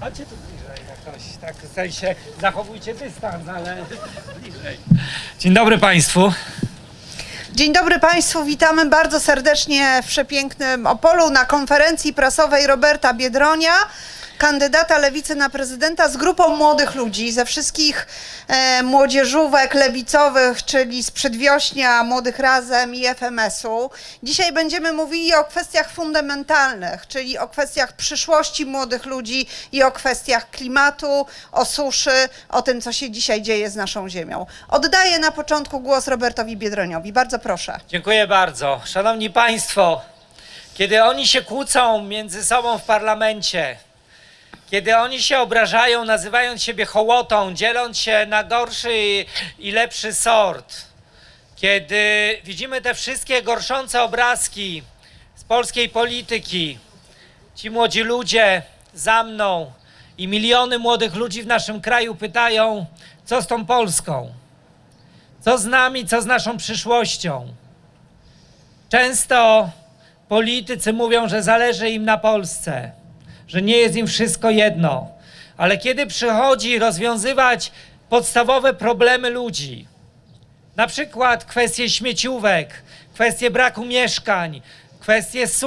Chodźcie tu bliżej jakoś, tak w sensie zachowujcie dystans, ale bliżej. Dzień dobry Państwu. Dzień dobry Państwu, witamy bardzo serdecznie w przepięknym Opolu na konferencji prasowej Roberta Biedronia, kandydata lewicy na prezydenta z grupą młodych ludzi ze wszystkich e, młodzieżówek lewicowych, czyli z Przedwiośnia, Młodych Razem i FMS-u. Dzisiaj będziemy mówili o kwestiach fundamentalnych, czyli o kwestiach przyszłości młodych ludzi i o kwestiach klimatu, o suszy, o tym, co się dzisiaj dzieje z naszą ziemią. Oddaję na początku głos Robertowi Biedroniowi. Bardzo proszę. Dziękuję bardzo. Szanowni Państwo, kiedy oni się kłócą między sobą w parlamencie, kiedy oni się obrażają, nazywając siebie hołotą, dzieląc się na gorszy i- lepszy sort, kiedy widzimy te wszystkie gorszące obrazki z polskiej polityki, ci młodzi ludzie za mną i miliony młodych ludzi w naszym kraju pytają, co z tą Polską? Co z nami, co z naszą przyszłością? Często politycy mówią, że zależy im na Polsce, że nie jest im wszystko jedno, ale kiedy przychodzi rozwiązywać podstawowe problemy ludzi, na przykład kwestie śmieciówek, kwestie braku mieszkań, kwestie